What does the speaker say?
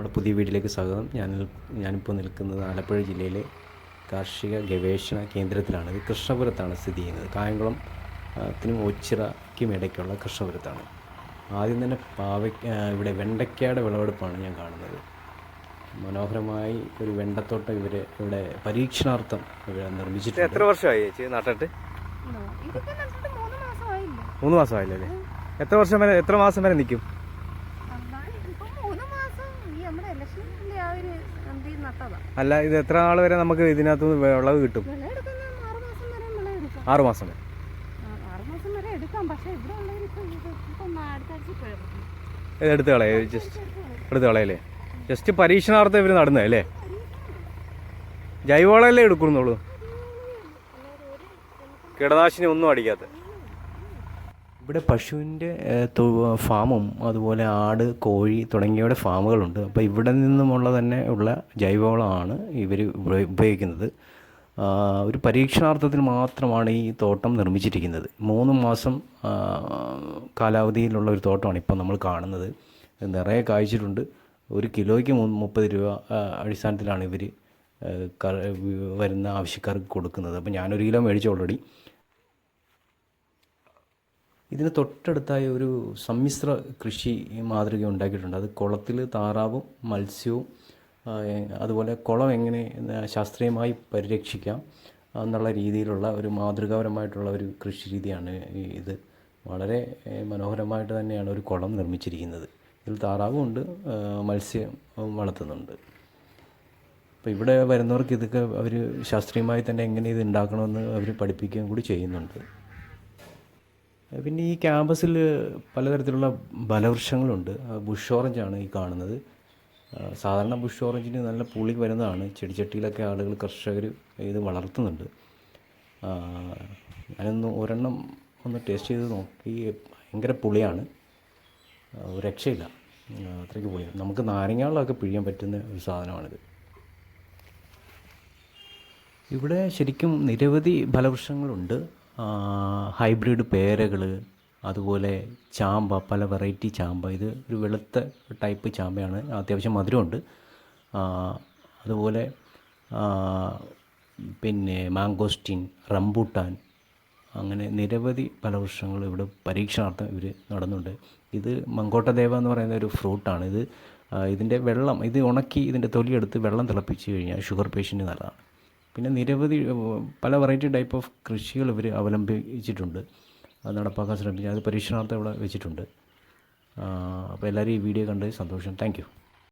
നമ്മുടെ പുതിയ വീട്ടിലേക്ക് സ്വാഗതം. ഞാൻ ഞാനിപ്പോൾ നിൽക്കുന്നത് ആലപ്പുഴ ജില്ലയിലെ കാർഷിക ഗവേഷണ കേന്ദ്രത്തിലാണ്. ഇത് കൃഷ്ണപുരത്താണ് സ്ഥിതി ചെയ്യുന്നത്. കായംകുളം ത്തിനും ഒച്ചിറയ്ക്കും ഇടയ്ക്കുള്ള കൃഷ്ണപുരത്താണ്. ആദ്യം തന്നെ പാവ ഇവിടെ വെണ്ടയ്ക്കയുടെ വിളവെടുപ്പാണ് ഞാൻ കാണുന്നത്. മനോഹരമായി ഒരു വെണ്ടത്തോട്ടം ഇവർ ഇവിടെ പരീക്ഷണാർത്ഥം ഇവിടെ നിർമ്മിച്ചിട്ടുണ്ട്. എത്ര വർഷമായി ചേച്ചി നട്ടിട്ട്? മൂന്ന് മാസമായില്ലേ? എത്ര വർഷം വരെ എത്ര മാസം വരെ നിൽക്കും അതാണ് ഇപ്പൊ മൂന്ന് മാസം ഈ നമ്മുടെ ഇലക്ഷനിലെ ആ ഒരു എന്ത് നട്ടതാ അല്ല ഇത് എത്ര നാൾ വരെ നമുക്ക് ഇതിനകത്ത് വിളവ് കിട്ടും? ആറു മാസം വരെ എടുത്ത് കളയേ. ജസ്റ്റ് എടുത്ത് കളയല്ലേ? ജസ്റ്റ് പരീക്ഷണാർത്ഥം ഇവർ നടന്നേ അല്ലേ? ജൈവവളമല്ലേ എടുക്കുന്നുള്ളൂ. കീടനാശിനി ഒന്നും അടിക്കാത്ത. ഇവിടെ പശുവിന്റെ ഫാമും അതുപോലെ ആട് കോഴി തുടങ്ങിയവയുടെ ഫാമുകളുണ്ട്. അപ്പോൾ ഇവിടെ നിന്നുമുള്ള തന്നെ ഉള്ള ജൈവവളമാണ് ഇവർ ഉപയോഗിക്കുന്നത്. ഒരു പരീക്ഷണാർത്ഥത്തിൽ മാത്രമാണ് ഈ തോട്ടം നിർമ്മിച്ചിരിക്കുന്നത്. മൂന്ന് മാസം കാലാവധിയിലുള്ള ഒരു തോട്ടമാണ് ഇപ്പോൾ നമ്മൾ കാണുന്നത്. നിറയെ കായ്ച്ചിട്ടുണ്ട്. ഒരു കിലോയ്ക്ക് മുപ്പത് രൂപ അടിസ്ഥാനത്തിലാണ് ഇവർ വരുന്ന ആവശ്യക്കാർക്ക് കൊടുക്കുന്നത്. അപ്പോൾ ഞാനൊരു കിലോ മേടിച്ചു ഓൾറെഡി. ഇതിന് തൊട്ടടുത്തായി ഒരു സമ്മിശ്ര കൃഷി മാതൃക ഉണ്ടാക്കിയിട്ടുണ്ട്. അത് കുളത്തിൽ താറാവും മത്സ്യവും അതുപോലെ കുളം എങ്ങനെ ശാസ്ത്രീയമായി പരിരക്ഷിക്കാം എന്നുള്ള രീതിയിലുള്ള ഒരു മാതൃകാപരമായിട്ടുള്ള ഒരു കൃഷി രീതിയാണ് ഇത്. വളരെ മനോഹരമായിട്ട് തന്നെയാണ് ഒരു കുളം നിർമ്മിച്ചിരിക്കുന്നത്. ഇതിൽ താറാവും ഉണ്ട് മത്സ്യം വളർത്തുന്നുണ്ട്. അപ്പോൾ ഇവിടെ വരുന്നവർക്ക് ഇതൊക്കെ അവർ ശാസ്ത്രീയമായി തന്നെ എങ്ങനെ ഇത് ഉണ്ടാക്കണമെന്ന് അവർ പഠിപ്പിക്കുകയും കൂടി ചെയ്യുന്നുണ്ട്. പിന്നെ ഈ ക്യാമ്പസിൽ പലതരത്തിലുള്ള ബലവൃക്ഷങ്ങളുണ്ട്. ബുഷ് ഓറഞ്ചാണ് ഈ കാണുന്നത്. സാധാരണ ബുഷ് ഓറഞ്ചിന് നല്ല പുളി വരുന്നതാണ്. ചെടിച്ചട്ടിയിലൊക്കെ ആളുകൾ കർഷകർ ഇത് വളർത്തുന്നുണ്ട്. ഞാനൊന്ന് ഒരെണ്ണം ഒന്ന് ടേസ്റ്റ് ചെയ്ത് നോക്കി. ഭയങ്കര പുളിയാണ്. രക്ഷയില്ല. അത്രയ്ക്ക് പുളിയാണ്. നമുക്ക് നാരങ്ങാളൊക്കെ പിഴിയാൻ പറ്റുന്ന ഒരു സാധനമാണിത്. ഇവിടെ ശരിക്കും നിരവധി ഫലവൃക്ഷങ്ങളുണ്ട് ഹൈബ്രിഡ് പേരകൾ അതുപോലെ ചാമ്പ പല വെറൈറ്റി ചാമ്പ. ഇത് ഒരു വെളുത്ത ടൈപ്പ് ചാമ്പയാണ്. അത്യാവശ്യം മധുരമുണ്ട്. അതുപോലെ പിന്നെ മാങ്കോസ്റ്റിൻ റംബൂട്ടാൻ അങ്ങനെ നിരവധി ഫലവൃക്ഷങ്ങൾ ഇവിടെ പരീക്ഷണാർത്ഥം ഇവർ നടന്നുണ്ട്. ഇത് മങ്കോട്ടദേവ എന്ന് പറയുന്ന ഒരു ഫ്രൂട്ടാണ്. ഇത് ഇതിന്റെ വെള്ളം ഇത് ഉണക്കി ഇതിന്റെ തൊലിയെടുത്ത് വെള്ളം തിളപ്പിച്ച് കഴിഞ്ഞാൽ ഷുഗർ പേഷ്യന്റ് നല്ലതാണ്. പിന്നെ നിരവധി പല വെറൈറ്റി ടൈപ്പ് ഓഫ് കൃഷികൾ ഇവർ അവലംബിച്ചിട്ടുണ്ട്. അത് നടപ്പാക്കാൻ ശ്രമിച്ചു അത് പരീക്ഷണാർത്ഥം ഇവിടെ വെച്ചിട്ടുണ്ട്. അപ്പോൾ എല്ലാവരും ഈ വീഡിയോ കണ്ട് സന്തോഷം. താങ്ക്